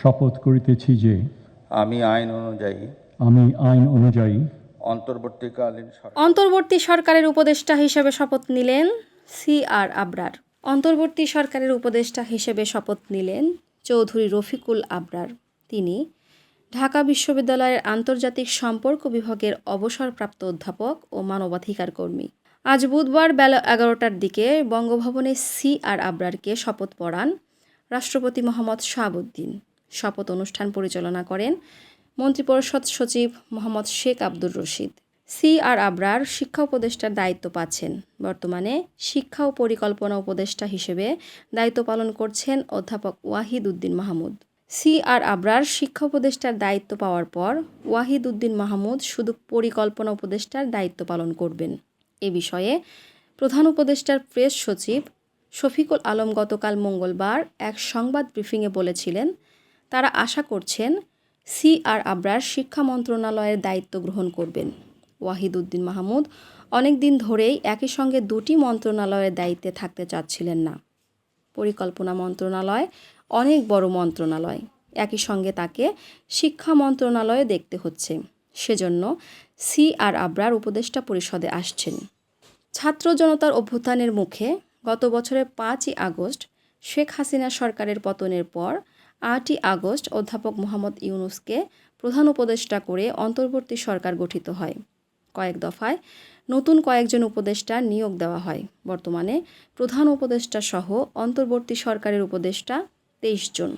শপথ করিতেছি যে আমি আইন অনুযায়ী আমি আইন অনুযায়ী অন্তর্বর্তীকালীন অন্তর্বর্তী সরকারের উপদেষ্টা হিসেবে শপথ নিলেন সি আর আবরার। অন্তর্বর্তী সরকারের উপদেষ্টা হিসেবে শপথ নিলেন চৌধুরী রফিকুল আবরার। তিনি ঢাকা বিশ্ববিদ্যালয়ের আন্তর্জাতিক সম্পর্ক বিভাগের অবসরপ্রাপ্ত অধ্যাপক ও মানবাধিকার কর্মী। আজ বুধবার বেলা এগারোটার দিকে বঙ্গভবনে সি আর আবরারকে শপথ পড়ান রাষ্ট্রপতি মোহাম্মদ শাহাবুদ্দিন। শপথ অনুষ্ঠান পরিচালনা করেন মন্ত্রিপরিষদ সচিব মোহাম্মদ শেখ আব্দুর রশিদ। সি আর আবরার শিক্ষা উপদেষ্টার দায়িত্ব পাচ্ছেন। বর্তমানে শিক্ষা ও পরিকল্পনা উপদেষ্টা হিসেবে দায়িত্ব পালন করছেন অধ্যাপক ওয়াহিদ উদ্দিন মাহমুদ। সি আর আবরার শিক্ষা উপদেষ্টার দায়িত্ব পাওয়ার পর ওয়াহিদ উদ্দিন মাহমুদ শুধু পরিকল্পনা উপদেষ্টার দায়িত্ব পালন করবেন। এ বিষয়ে প্রধান উপদেষ্টার প্রেস সচিব শফিকুল আলম গতকাল মঙ্গলবার এক সংবাদ ব্রিফিংয়ে বলেছিলেন তারা আশা করছেন সি আর আবরার শিক্ষা মন্ত্রণালয়ের দায়িত্ব গ্রহণ করবেন। ওয়াহিদ উদ্দিন মাহমুদ অনেক দিন ধরেই একই সঙ্গে দুটি মন্ত্রণালয়ের দায়িত্বে থাকতে চাচ্ছিলেন না। পরিকল্পনা মন্ত্রণালয় অনেক বড় মন্ত্রণালয়। একই সঙ্গে তাকে শিক্ষা মন্ত্রণালয়ে দেখতে হচ্ছে। সেজন্য সি আর আবরার উপদেষ্টা পরিষদে আসছেন। ছাত্র জনতার অভ্যুত্থানের মুখে গত বছরের পাঁচই আগস্ট শেখ হাসিনা সরকারের পতনের পর আটই আগস্ট অধ্যাপক মোহাম্মদ ইউনুসকে প্রধান উপদেষ্টা করে অন্তর্বর্তী সরকার গঠিত হয়। কয়েক দফায় নতুন কয়েকজন উপদেষ্টা নিয়োগ দেওয়া হয়। বর্তমানে প্রধান উপদেষ্টা সহ অন্তর্বর্তী সরকারের উপদেষ্টা তেইশ জন।